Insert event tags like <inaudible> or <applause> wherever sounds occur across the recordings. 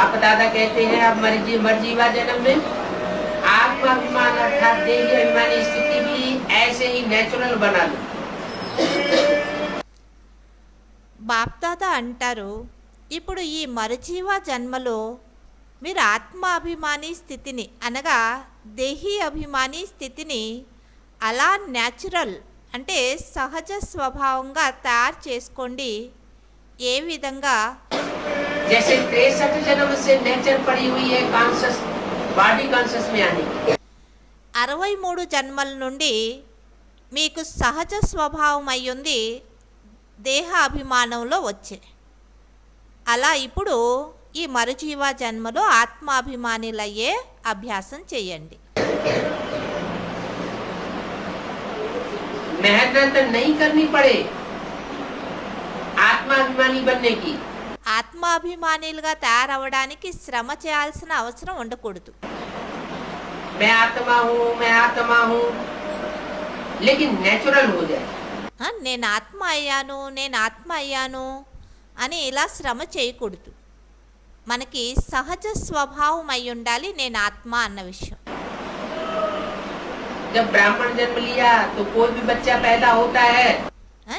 बाप दादा कहते हैं अब मर्जी मर्जीवा जन्म में आत्माभिमान अर्थात देही अभिमानी स्थिति भी ऐसे ही नेचुरल बना लो బాప్దాద అంటారు ఇప్పుడు ఈ మరుజీవ జన్మలో మీరు ఆత్మాభిమాని స్థితిని అనగా దేహీ అభిమాని స్థితిని అలా న్యాచురల్ అంటే సహజ స్వభావంగా తయారు చేసుకోండి ఏ విధంగా जैसे तिरसठ जन्म से नेचर पड़ी हुई है कॉन्शस बॉडी कॉन्शस में आने की అరవై మూడు జన్మల నుండి మీకు సహజ స్వభావం అయ్యుంది దేహ అభిమానంలో వచ్చే అలా ఇప్పుడు ఈ మరుజీవ జన్మలో ఆత్మాభిమానులయ్యే అభ్యాసం చేయండి मेहनत नहीं करनी पड़े आत्माभिमानी बनने की ఆత్మాభిమానిలుగా తయారవడానికి శ్రమ చేయాల్సిన అవసరం ఉండకూడదు. నేను ఆత్మ అయ్యాను నేను ఆత్మ అయ్యాను అని ఇలా శ్రమ చేయకూడదు. మనకి సహజ స్వభావం అయి ఉండాలి నేను ఆత్మ అన్న విషయం.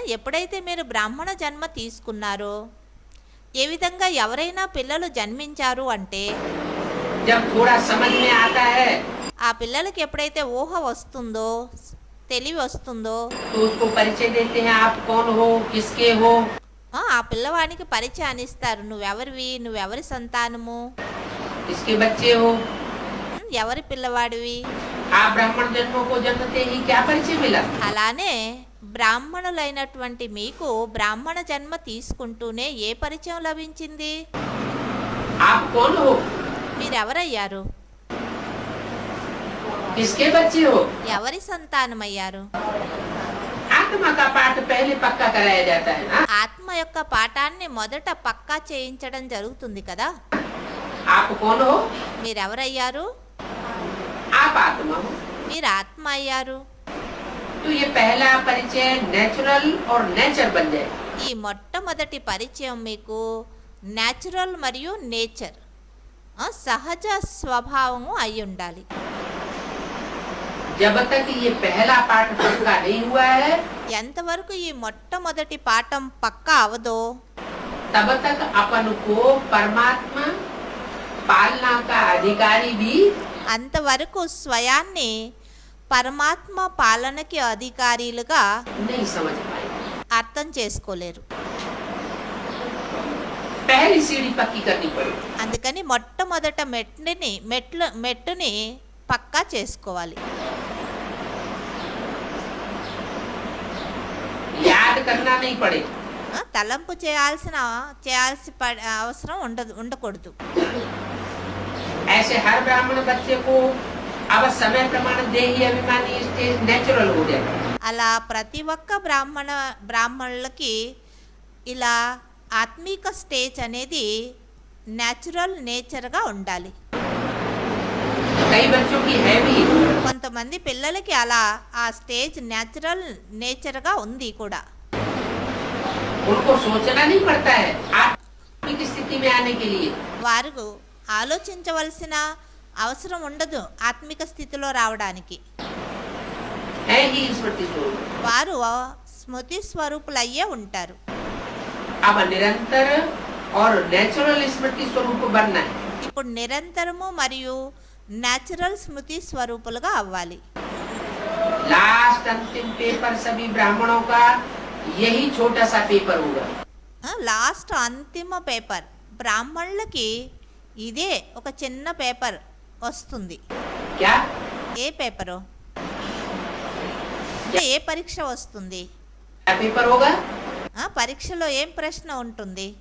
ఎప్పుడైతే మీరు బ్రాహ్మణ జన్మ తీసుకున్నారో ఏ విధంగా ఎవరైనా పిల్లలు జన్మించారు అంటే ఆ పిల్లలకి ఎప్పుడైతే ఊహ వస్తుందో తెలివి వస్తుందో ఆ పిల్లవానికి పరిచయాన్ని ఇస్తారు నువ్వెవరివి? నువ్వెవరి సంతానము? ఎవరి పిల్లవాడివి? అలానే బ్రాహ్మణులైనటువంటి మీకు బ్రాహ్మణ జన్మ తీసుకుంటూనే ఏ పరిచయం లభించింది? మీరెవరయ్యారు? ఎవరి సంతానమయ్యారు? ఆత్మ యొక్క పాఠాన్ని మొదట పక్కా చేయించడం జరుగుతుంది కదా? మీరెవరయ్యారు? మీరు ఆత్మ అయ్యారు तो ये पहला परिचय नेचुरल और नेचर बन जाए ఈ మొట్టమొదటి పరిచయం మీకు న్యాచురల్ మరియు నేచర్ ఆ, సహజ స్వభావము అయి ఉండాలి जब तक ये पहला पाठ पक्का नहीं हुआ है ఎంతవరకు ఈ మొట్టమొదటి పాఠం పక్కా అవదో तब तक अपन को परमात्मा पालना का अधिकारी भी అంతవరకు స్వయాన్ని పరమాత్మ పాలనకి అధికారులుగా नहीं समझ पाएंगे అర్థం చేసుకోలేరు पहली सीढ़ी पक्की करनी पड़ेगी అందుకని మొట్టమొదట మెట్టుని మెట్లు మెట్టుని పక్కా చేసుకోవాలి याद करना नहीं पड़े ఆ, తలంపు చేయాల్సిన చేయాల్సి పడ- అవసరం ఉండదు ఉండకూడదు ऐसे हर ब्राह्मण बच्चे को అలా ప్రతి ఒక్క బ్రాహ్మణ బ్రాహ్మణులకి ఇలా ఆత్మీక స్టేజ్ అనేది న్యాచురల్ నేచర్గా ఉండాలి. కొంతమంది పిల్లలకి అలా ఆ స్టేజ్ న్యాచురల్ నేచర్గా ఉంది కూడా. వారు ఆలోచించవలసిన అవసరం ఉండదు ఆత్మిక స్థితిలో రావడానికి. వారు స్మృతి స్వరూపులయ్యే ఉంటారు. ఇప్పుడు నిరంతరము మరియు నేచురల్ స్మృతి స్వరూపులుగా అవ్వాలి. లాస్ట్ అంతిమ పేపర్ సభి బ్రాహ్మణో ఛోటా సా పేపర్ లాస్ట్ అంతిమ పేపర్ బ్రాహ్మణులకి ఇదే ఒక చిన్న పేపర్ వస్తుంది. ఏ పేపరు? ఏ పరీక్ష వస్తుంది? పరీక్షలో ఏం ప్రశ్న ఉంటుంది?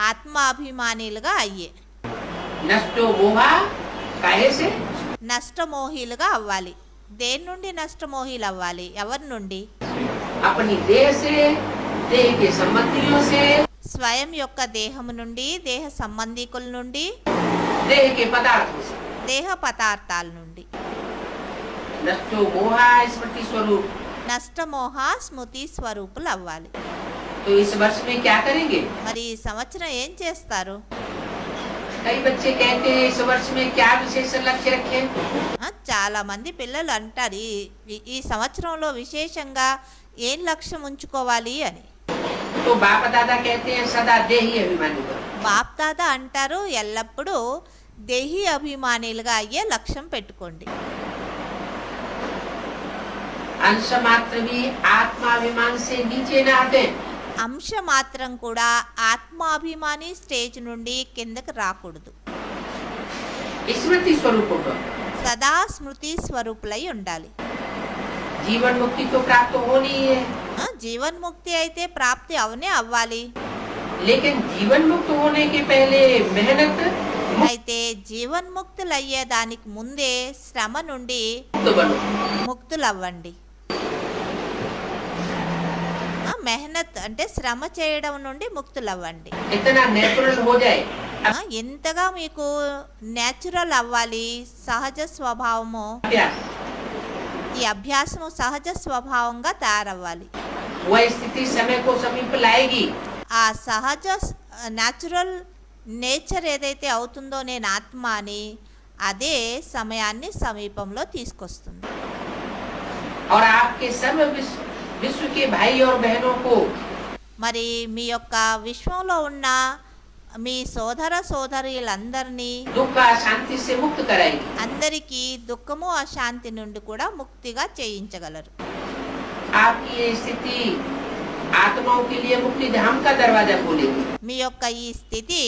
ఆత్మాభిమానిలుగా అయ్యే. నష్టమోహిలుగా అవ్వాలి. దేని నుండి నష్టమోహిలు అవ్వాలి ఎవరి నుండి? స్వయం యొక్క దేహము నుండి దేహ సంబంధికుల నుండి దేహ పదార్థాల నుండి. నష్టమోహ స్మృతి స్వరూపులు అవ్వాలి. మరి ఈ సంవత్సరం ఏం చేస్తారు? చాలా మంది పిల్లలు అంటారు ఈ సంవత్సరంలో విశేషంగా ఏం లక్ష్యం ఉంచుకోవాలి అని. तो बाप दादा कहते हैं सदा देही अभिमानी बनो బాప్ తాత అంటారు ఎల్లప్పుడూ దేహి అభిమానిలుగా అయ్యే లక్ష్యం పెట్టుకోండి अंश मात्र भी आत्माभिमान से नीचे न हटे అంశ మాత్రం కూడా ఆత్మాభిమాని స్టేజ్ నుండి కిందకి రాకూడదు स्मृति स्वरूप होगा సదా స్మృతి స్వరూపులై ఉండాలి जीवन मुक्ति तो प्राप्त होनी ही है ఆ, జీవన్ముక్తి అయితే ప్రాప్తి అవనే అవ్వాలి लेकिन जीवन मुक्त होने के पहले मेहनत అయితే జీవన్ముక్తులు అయ్యేదానికి ముందే శ్రమ నుండి मुक्त बनो ముక్తులవ్వండి ఆ, మెహనత్ అంటే శ్రమ చేయడం నుండి ముక్తులవ్వండి इतना नेचुरल हो जाए ఆ, ఎంతగా మీకు నేచురల్ అవ్వాలి సహజ స్వభావము अभ्यास ఈ అభ్యాసము సహజ స్వభావంగా తయారవ్వాలి वह स्थिति समय को समीप लाएगी ఆ సహజ న్యాచురల్ నేచర్ ఏదైతే అవుతుందో నేను ఆత్మ అని అదే సమయాన్ని సమీపంలో తీసుకొస్తుంది और आपके सर्व विश्व, विश्व के भाई और बहनों को మరి మీ యొక్క విశ్వంలో ఉన్న మీ సోదర సోదరులందరినీ दुख शांति से मुक्त कराएगी అందరికీ దుఃఖము అశాంతి నుండి కూడా ముక్తిగా చేయించగలరు आपकी ये स्थिति आत्माओं के लिए मुक्ति धाम का दरवाजा खोलेगी మీ యొక్క ఈ స్థితి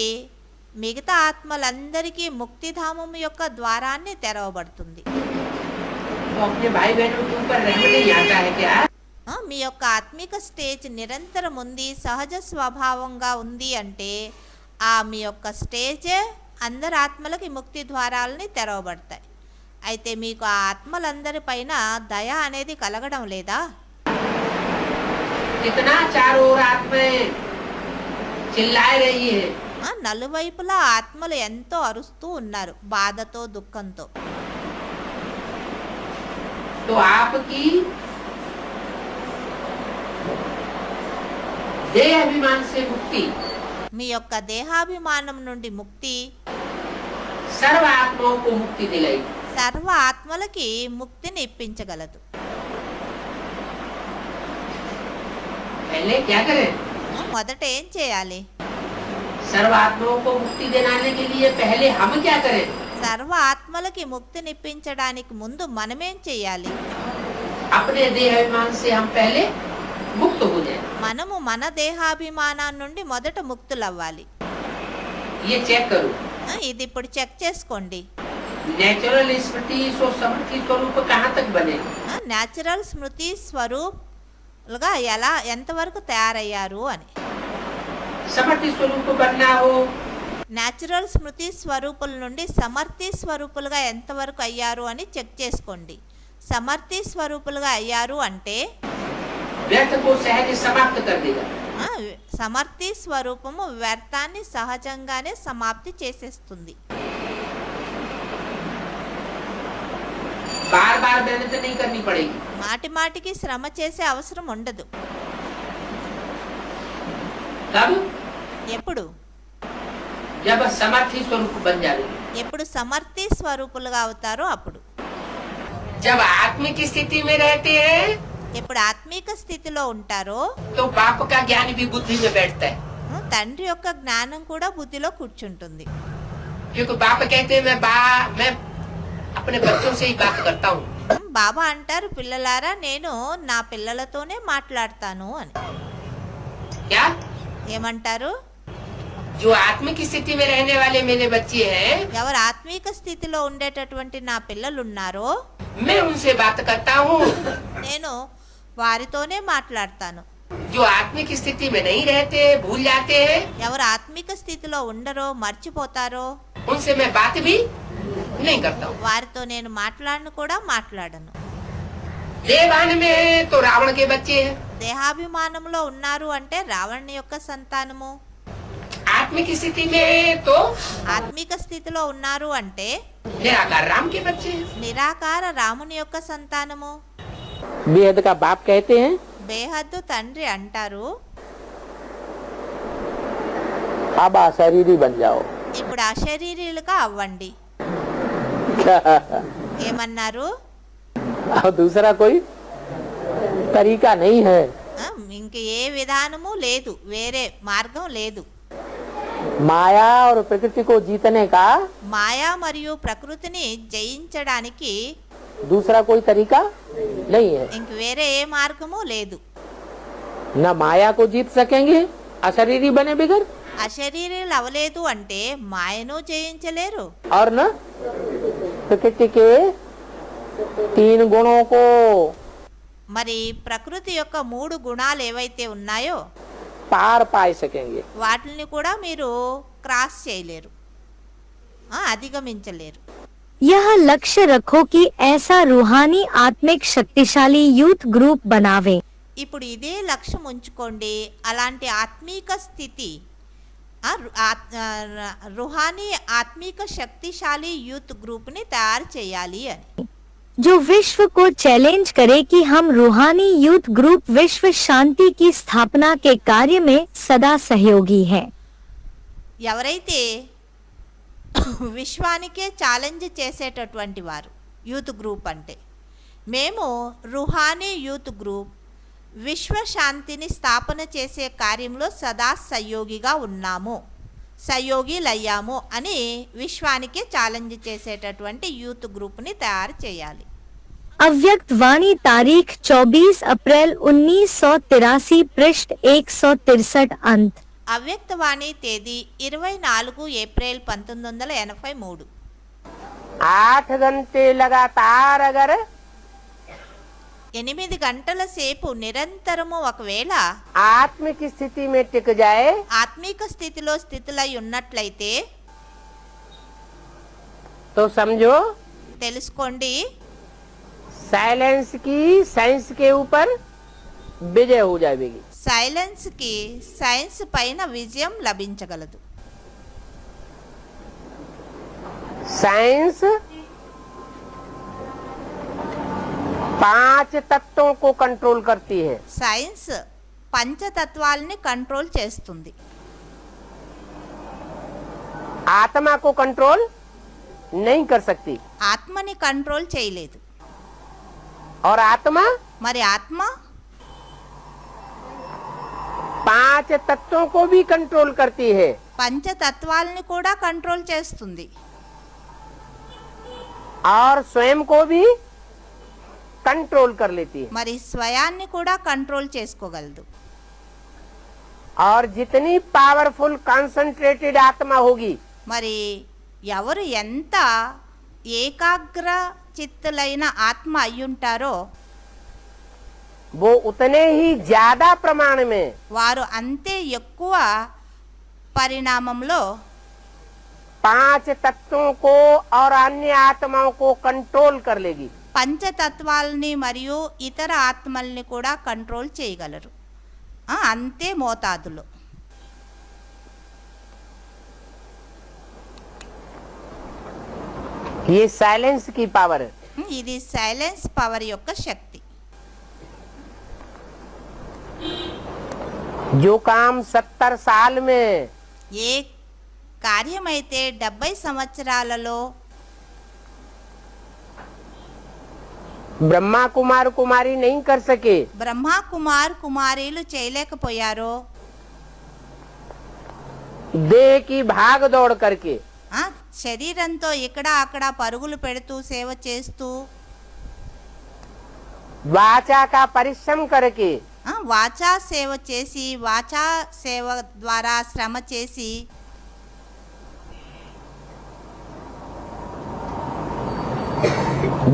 మిగతా ఆత్మలందరికీ ముక్తిధామం యొక్క ద్వారాన్ని తెరవబడుతుంది तो अपने भाई बहनों के ऊपर रहम नहीं आता है क्या ఆ, మీ యొక్క ఆత్మిక స్టేజ్ నిరంతరం ఉంది సహజ స్వభావంగా ఉంది అంటే ఆ మీ యొక్క స్టేజే అందరి ఆత్మలకి ముక్తి ద్వారాలని తెరవబడతాయి అయితే మీకు ఆ ఆత్మలందరిపైన దయ అనేది కలగడం లేదా कितना चारों ओर आत्माएं चिल्लाए रही है ఆ, నలువైపులా ఆత్మలు ఎంతో అరుస్తూ ఉన్నారు బాధతో దుఃఖంతో तो आपकी देह अभिमान से मुक्ति మీ యొక్క దేహాభిమానం నుండి ముక్తి सर्व आत्माओं को मुक्ति दिलाएगी సర్వ ఆత్మలకి ముక్తిని ఇప్పించగలదు पहले क्या करें ఆ, మొదట ఏం చేయాలి सर्व आत्माओं को मुक्ति दिलाने के लिए पहले हम क्या करें సర్వ ఆత్మలకి ముక్తినిప్పించడానికి ముందు మనమేం చేయాలి अपने देह अभिमान से हम पहले मुक्त हो जाए మనము మన దేహాభిమానం నుండి మొదట ముక్తులవ్వాలి ये चेक करो ఆ, ఇది ఇప్పుడు చెక్ చేసుకోండి नेचुरल स्मृति सो समर्थी स्वरूप कहाँ तक बने ఆ, లుగా ఎలా ఎంతవరకు తయారయ్యారు అని. న్యాచురల్ స్మృతి స్వరూపుల నుండి సమర్థి స్వరూపులుగా ఎంతవరకు అయ్యారు అని చెక్ చేసుకోండి. సమర్థి స్వరూపులుగా అయ్యారు అంటే? సమర్థి స్వరూపము వ్యర్థాన్ని సహజంగానే సమాప్తి చేసేస్తుంది. बार बार मेहनत नहीं करनी पड़ेगी మాటి మాటికి శ్రమ చేసే అవసరం ఉండదు कब ఎప్పుడు जब समर्थी स्वरूप बन जाएगी ఎప్పుడు సమర్థి స్వరూపులుగా అవుతారో అప్పుడు जब आत्मिक स्थिति में रहते हैं ఎప్పుడు ఆత్మీక స్థితిలో ఉంటారో तो बाप का ज्ञान भी बुद्धि में बैठता है ఆ, తండ్రి యొక్క జ్ఞానం కూడా బుద్ధిలో కూర్చుంటుంది क्योंकि बाप कहते हैं मैं बा मैं अपने बच्चों से ही बात करता हूँ ఉమ్, బాబా అంటారు పిల్లలారా నేను నా పిల్లలతోనే మాట్లాడతాను అని क्या ఏమంటారు जो आत्मिक स्थिति में रहने वाले मेरे बच्चे हैं ఎవరు ఆత్మీక స్థితిలో ఉండేటటువంటి నా పిల్లలు ఉన్నారో मैं उनसे बात करता हूँ నేను వారితోనే మాట్లాడతాను जो आत्मिक स्थिति में नहीं रहते भूल जाते हैं ఎవరు ఆత్మిక స్థితిలో ఉండరో మర్చిపోతారో उनसे मैं बात भी नहीं करता हूँ వారితో నేను మాట్లాడను కూడా మాట్లాడను. దేహాభిమానంలో ఉన్నారు అంటే రావణ్ యొక్క సంతానము. ఆత్మిక స్థితిలో ఉన్నారు అంటే నిరాకార రాముని యొక్క సంతానము. బేహద్దు తండ్రి అంటారు. ఇప్పుడు అశరీరులుగా అవ్వండి. <laughs> ఏమన్నారు? దూసరా కోయి? తరీకా నహీ హై. ఇంక ఏ విధానము లేదు వేరే మార్గం లేదు. మాయా ప్రకృతి ప్రకృతికో జీతనేకా మాయా మరియు ప్రకృతిని జయించడానికి దూసరా కోయి తరీకా? నహీ హై. ఇంక వేరే ఏ మార్గము లేదు. నా మాయా కో జీత్ సకేంగే? అశరీరీ బనే బిగర్? అశరీరీలు లవలేదు అంటే మాయను జయించలేరు. అవునా प्रकृति के तीन गुणों को మరి ప్రకృతి యొక్క మూడు గుణాలు ఏవైతే ఉన్నాయో पार पाए सकेंगे వాటిని కూడా మీరు క్రాస్ చేయలేరు ఆ, అధిగమించలేరు यह लक्ष्य रखो कि ऐसा रूहानी आत्मिक शक्तिशाली यूथ ग्रुप बनावे ఇప్పుడు ఇదే లక్ష్యం ఉంచుకోండి అలాంటి ఆత్మీక స్థితి ఆ, రు- ఆత్- ఆ, ర- రుహానీ ఆత్మీక శక్తిశాలి యూత్ గ్రూప్ని తయారు చేయాలి అని जो विश्व को चैलेंज करे कि हम रूहानी यूथ ग्रुप विश्व शांति की स्थापना के कार्य में सदा सहयोगी हैं ఎవరైతే విశ్వానికే ఛాలెంజ్ చేసేటటువంటి వారు యూత్ గ్రూప్ అంటే మేము రుహానీ యూత్ గ్రూప్ విశ్వశాంతిని స్థాపన చేసే కార్యంలో సదా సహయోగిగా ఉన్నాము సహయోగిలయ్యాము అని విశ్వానికే ఛాలెంజ్ చేసేటటువంటి యూత్ గ్రూప్ని తయారు చేయాలి अव्यक्त वाणी तारीख 24 अप्रैल उन्नीस पृष्ठ एक अंत అవ్యక్తవాణి తేదీ ఇరవై నాలుగు ఏప్రిల్ పంతొమ్మిది వందల ఎనభై మూడు आठ घंटे लगातार अगर ఎనిమిది గంటల సేపు నిరంతరము ఒకవేళ ఆత్మిక స్థితి మెట్టుకు జాయ్. ఆత్మిక స్థితిలో స్థితులై ఉన్నట్లయితే తో సమజో. తెలుసుకోండి. సైలెన్స్కి సైన్స్ కే ఊపర్ విజయ హో సైలెన్స్కి సైన్స్ పైన విజయం లభించగలదు. సైన్స్ पांच तत्वों को कंट्रोल करती है సైన్స్ పంచతత్వాలని కంట్రోల్ చేస్తుంది आत्मा को कंट्रोल नहीं कर सकती ఆత్మని కంట్రోల్ చేయలేదు और आत्मा మరి ఆత్మ पांच तत्वों को भी कंट्रोल करती है పంచతత్వాలని కూడా కంట్రోల్ చేస్తుంది और स्वयं को भी कंट्रोल कर लेती है మరి స్వయాన్ని కూడా కంట్రోల్ చేసుకోగలదు और जितनी पावरफुल कंसंट्रेटेड आत्मा होगी మరి ఎవరు ఎంత ఏకాగ్ర చిత్తులైన ఆత్మ అయ్యుంటారో वो उतने ही ज्यादा प्रमाण में వారు అంతే ఎక్కువ పరిణామంలో पांच तत्वों को और अन्य आत्माओं को कंट्रोल कर लेगी పంచతత్వాలని మరియు ఇతర ఆత్మల్ని కూడా కంట్రోల్ చేయగలరు. అంతే మోతాదులో. సైలెన్స్కి పవర్. ఇది సైలెన్స్ పవర్ యొక్క శక్తి. జో కామ్ సత్తర్ సాల్ మే ఏ కార్యమైతే డెబ్బై సంవత్సరాలలో బ్రహ్మా కుమార్ కుమారి నహీ కర్సకి బ్రహ్మా కుమార్ కుమారీలు చేయలేకపోయారు. దేహకి భాగ దౌడ కర్కే. శరీరంతో ఇక్కడ అక్కడ పరుగులు పెడుతూ సేవ చేస్తూ. వాచాక పరిశ్రమ కరకి. వాచా సేవ చేసి వాచా సేవ ద్వారా శ్రమ చేసి.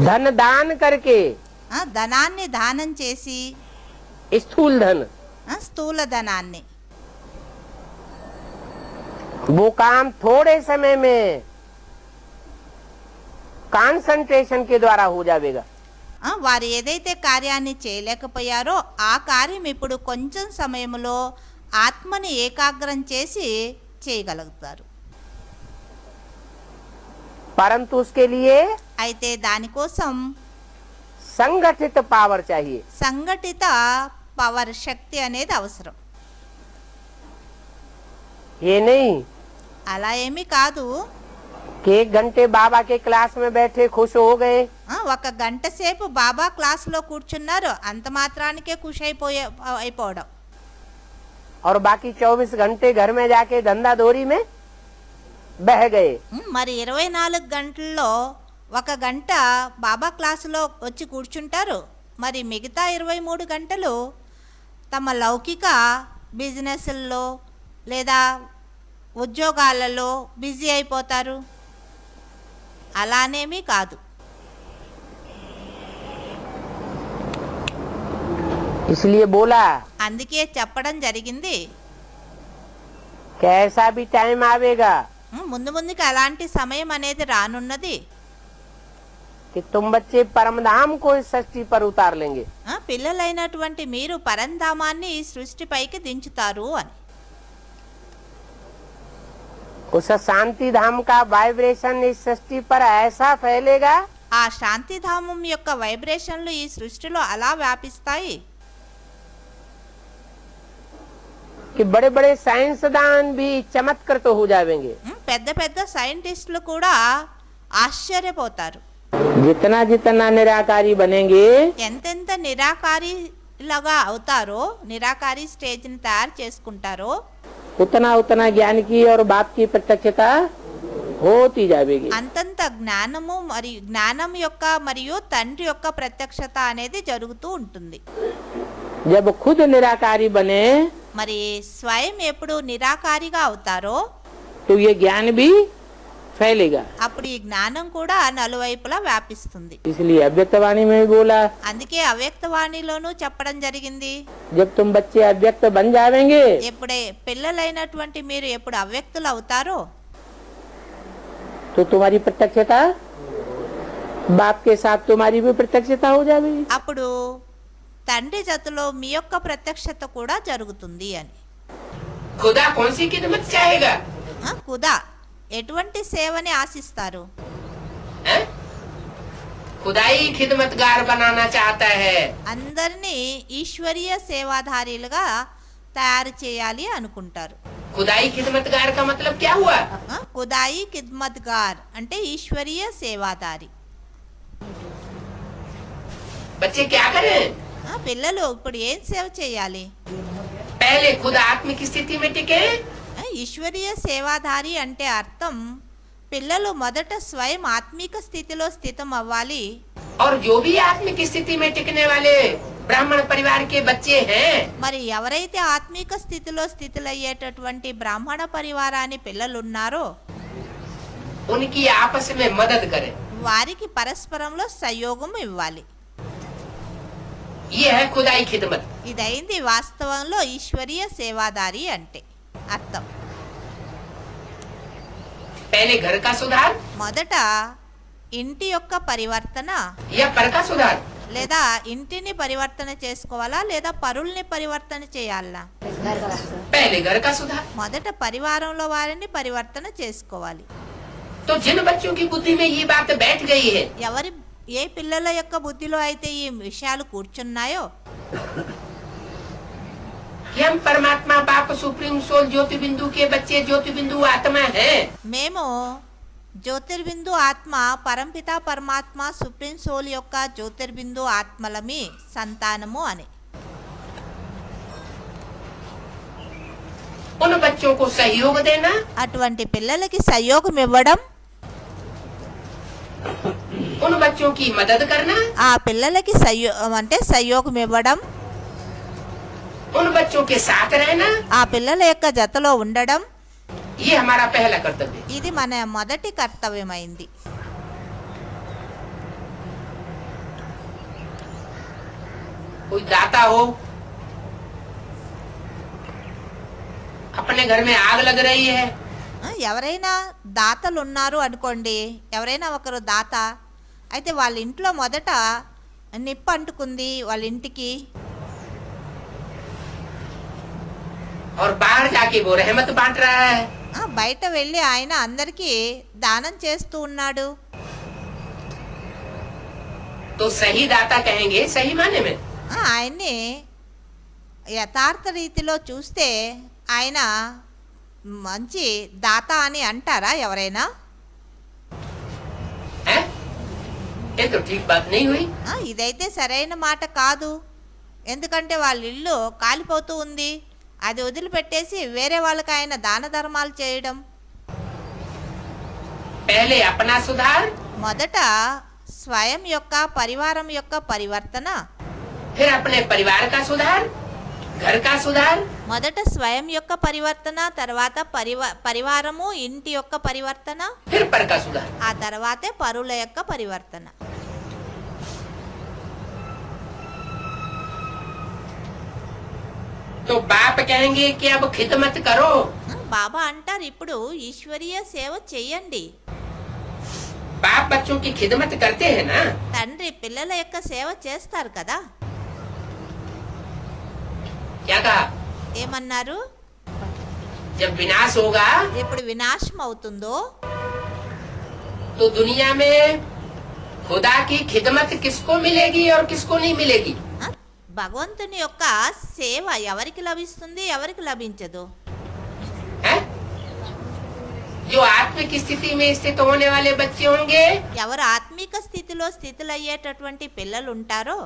धन दान करके ఆ, ధనాన్ని దానం చేసి स्थूल धन ఆ, స్థూల ధనాన్ని वो काम थोड़े समय में कंसंट्रेशन के द्वारा हो जाएगा ఆ, వారు ఏదైతే కార్యాన్ని చేయలేకపోయారో ఆ కార్యం ఇప్పుడు కొంచెం సమయంలో ఆత్మని ఏకాగ్రం చేసి చేయగలుగుతారు परंतु उसके लिए అయితే దానికోసం संगठित पावर चाहिए సంఘటిత పవర్ శక్తి అనేది అవసరం ये नहीं అలా ఏమీ కాదు कि एक घंटे बाबा के क्लास में बैठे खुश हो गए ఆ, ఒక గంట సేపు బాబా క్లాసులో కూర్చున్నారు అంత మాత్రానికే ఖుషి అయిపోయే అయిపోవడం और बाकी 24 घंटे घर में जाके धंधा दौरी में बह गए ఉమ్, మరి ఇరవై నాలుగు గంటల్లో ఒక గంట బాబా క్లాసులో వచ్చి కూర్చుంటారు మరి మిగతా ఇరవై మూడు గంటలు తమ లౌకిక బిజినెస్ల్లో లేదా ఉద్యోగాలలో బిజీ అయిపోతారు అలానేమీ కాదు इसलिए बोला అందుకే చెప్పడం జరిగింది कि ऐसा भी टाइम आवेगा ఉమ్, ముందు ముందుకు అలాంటి సమయం అనేది రానున్నది कि तुम बच्चे परमधाम को इस सृष्टि पर उतार लेंगे ఆ, పిల్లలైనటువంటి మీరు పరంధామాన్ని ఈ సృష్టిపైకి దించుతారు అని उस शांति धाम का वाइब्रेशन इस सृष्टि पर ऐसा फैलेगा ఆ శాంతిధామం యొక్క వైబ్రేషన్లు ఈ సృష్టిలో అలా వ్యాపిస్తాయి कि बड़े बड़े साइंसदान भी चमत्कृत हो जाएंगे ఉమ్, పెద్ద పెద్ద సైంటిస్టులు కూడా ఆశ్చర్యపోతారు जितना जितना निराकारी बनेंगे ఎంతెంత నిరాకారిలాగా అవుతారో నిరాకారి స్టేజ్ని తయారు చేసుకుంటారో उतना उतना ज्ञान की और बाप की प्रत्यक्षता होती जाएगी అంతంత జ్ఞానము మరియు జ్ఞానం యొక్క మరియు తండ్రి యొక్క ప్రత్యక్షత అనేది జరుగుతూ ఉంటుంది जब खुद निराकारी बने మరి స్వయం ఎప్పుడు నిరాకారిగా అవుతారో तो ये ज्ञान भी फैलेगा అప్పుడు ఈ జ్ఞానం కూడా నలువైపులా వ్యాపిస్తుంది इसलिए अव्यक्तवाणी में भी बोला అందుకే అవ్యక్తవాణిలోనూ చెప్పడం జరిగింది जब तुम बच्चे अव्यक्त बन जावेंगे ఎప్పుడే పిల్లలైనటువంటి మీరు ఎప్పుడు అవ్యక్తులు అవుతారో तो तुम्हारी प्रत्यक्षता बाप के साथ तुम्हारी भी प्रत्यक्षता हो जाएगी అప్పుడు తండ్రి జతలో మీ యొక్క ప్రత్యక్షత కూడా జరుగుతుంది అని खुदा कौन सी खिदमत चाहेगा ఆ, కుదా. ఎటువంటి సేవని ఆశిస్తారు? ఖుదాయి ఈశ్వరీయ సేవాధారీలుగా తయారు చేయాలి అనుకుంటారు. కుదాయి కిద్మత్ గార్ అంటే ఈశ్వరీయ సేవాదారి పిల్లలు ఇప్పుడు ఏం సేవ చేయాలి? పహలే ఖుద ఆత్మిక స్థితి మే ఈశ్వరీయ సేవాధారి అంటే అర్థం పిల్లలు మొదట స్వయం ఆత్మిక స్థితిలో స్థితం అవ్వాలి और जो भी आत्मिक स्थिति में टिकने वाले ब्राह्मण परिवार के बच्चे हैं మరి ఎవరైతే ఆత్మిక స్థితిలో స్థితులయ్యేటటువంటి బ్రాహ్మణ పరివారాన్ని పిల్లలు ఉన్నారో उनकी आपस में मदद करें వారికి పరస్పరంలో సహయోగం ఇవ్వాలి ये है खुदाई खिदमत ఇదైంది వాస్తవంలో ఈశ్వరీయ సేవాదారి అంటే అర్థం पहले घर का सुधार మొదట ఇంటి యొక్క పరివర్తన या पर का सुधार లేదా ఇంటిని పరివర్తన చేసుకోవాలా లేదా పరుల్ని పరివర్తన చేయాలా पहले घर का सुधार మొదట పరివారంలో వారిని పరివర్తన చేసుకోవాలి तो जिन बच्चों की बुद्धि में ये बात बैठ गई है ఎవరి ఏ పిల్లల యొక్క బుద్ధిలో అయితే ఈ విషయాలు కూర్చున్నాయో कि हम परमात्मा बाप सुप्रीम सोल ज्योति बिंदु के बच्चे ज्योति बिंदु आत्मा हैं మేము జ్యోతిర్బిందు ఆత్మ పరంపిత పరమాత్మ సుప్రీం సోల్ యొక్క జ్యోతిర్బిందు ఆత్మలమి సంతానము అని उन बच्चों को सहयोग देना అటువంటి పిల్లలకి సహయోగం ఇవ్వడం उन बच्चों की मदद करना ఆ పిల్లలకి సహయో అంటే సహయోగం ఇవ్వడం उन बच्चों के साथ रहना ఆ పిల్లల యొక్క జతలో ఉండడం ये हमारा पहला कर्तव्य है। ఇది మన మొదటి కర్తవ్యమైంది कोई दाता हो अपने घर में आग लग रही है ఆ, ఎవరైనా దాతలు ఉన్నారు అనుకోండి ఎవరైనా ఒకరు దాత అయితే వాళ్ళ ఇంట్లో మొదట నిప్పు అంటుకుంది వాళ్ళ ఇంటికి और बाहर जाके वो रहमत बांट रहा है ఆ, బయట వెళ్ళి ఆయన అందరికీ దానం చేస్తూ ఉన్నాడు तो सही दाता कहेंगे सही माने में ఆ, ఆయన్ని యథార్థ రీతిలో చూస్తే ఆయన మంచి దాత అని అంటారా ఎవరైనా है ये तो ठीक बात नहीं हुई ఆ, ఇదైతే సరైన మాట కాదు ఎందుకంటే వాళ్ళ ఇల్లు కాలిపోతూ ఉంది అది వదిలిపెట్టేసి వేరే వాళ్ళకి ఆయన దాన ధర్మాలు చేయడం. మొదట స్వయం యొక్క పరివారం యొక్క పరివర్తన. మొదట స్వయం యొక్క పరివర్తన తర్వాత పరివారము ఇంటి యొక్క పరివర్తన. ఆ తర్వాతే పరుల యొక్క పరివర్తన. तो बाप कहेंगे कि अब खिदमत करो ఆ, బాబా అంటారు ఇప్పుడు ఈశ్వరీయ సేవ చెయ్యండి बाप बच्चों की खिदमत करते हैं ना తండ్రి పిల్లల యొక్క సేవ చేస్తారు కదా क्या कहा ఏమన్నారు जब विनाश होगा ఎప్పుడు వినాశం అవుతుందో तो दुनिया में खुदा की खिदमत किसको मिलेगी और किसको नहीं मिलेगी ఆ, భగవంతుని యొక్క సేవ ఎవరికి లభిస్తుంది ఎవరికి లభించదు है जो आत्मिक स्थिति में स्थित होने वाले बच्चे होंगे ఎవరు ఆత్మిక స్థితిలో స్థితులయ్యేటటువంటి పిల్లలు ఉంటారో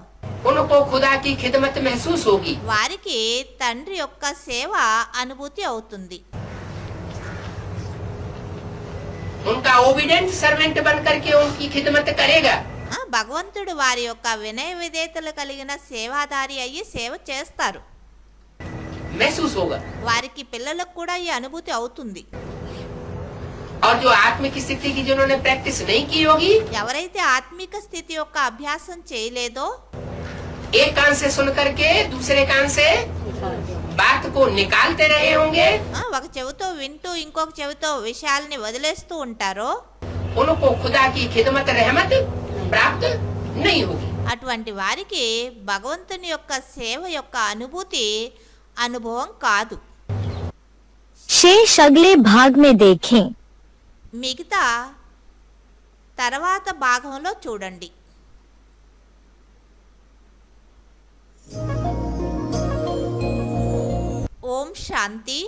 उनको खुदा की खिदमत महसूस होगी వారికి తండ్రి యొక్క సేవ అనుభూతి అవుతుంది उनका ओबिडेंट सर्वेंट बन करके उनकी खिदमत करेगा ఆ, భగవంతుడు వారి యొక్క వినయ విధేయతలు కలిగిన సేవాదారి అయ్యి సేవ చేస్తారు महसूस होगा వారికి పిల్లలకు కూడా ఈ అనుభూతి అవుతుంది और जो आत्मिक स्थिति की जिन्होंने प्रैक्टिस नहीं की होगी ఎవరైతే ఆత్మిక స్థితి యొక్క అభ్యాసం చేయలేదో एक कान से सुन करके दूसरे कान से बात को निकालते रहे होंगे ఆ, ఒక చెవితో వింటూ ఇంకొక చెవితో విషయాల్ని వదిలేస్తూ ఉంటారో उनको खुदा की खिदमत रहमत प्राप्त नहीं होगी అటువంటి వారికి భగవంతుని యొక్క సేవ యొక్క అనుభూతి అనుభవం కాదు शेष अगले भाग में देखें మిగతా తర్వాత భాగంలో చూడండి ఓం శాంతి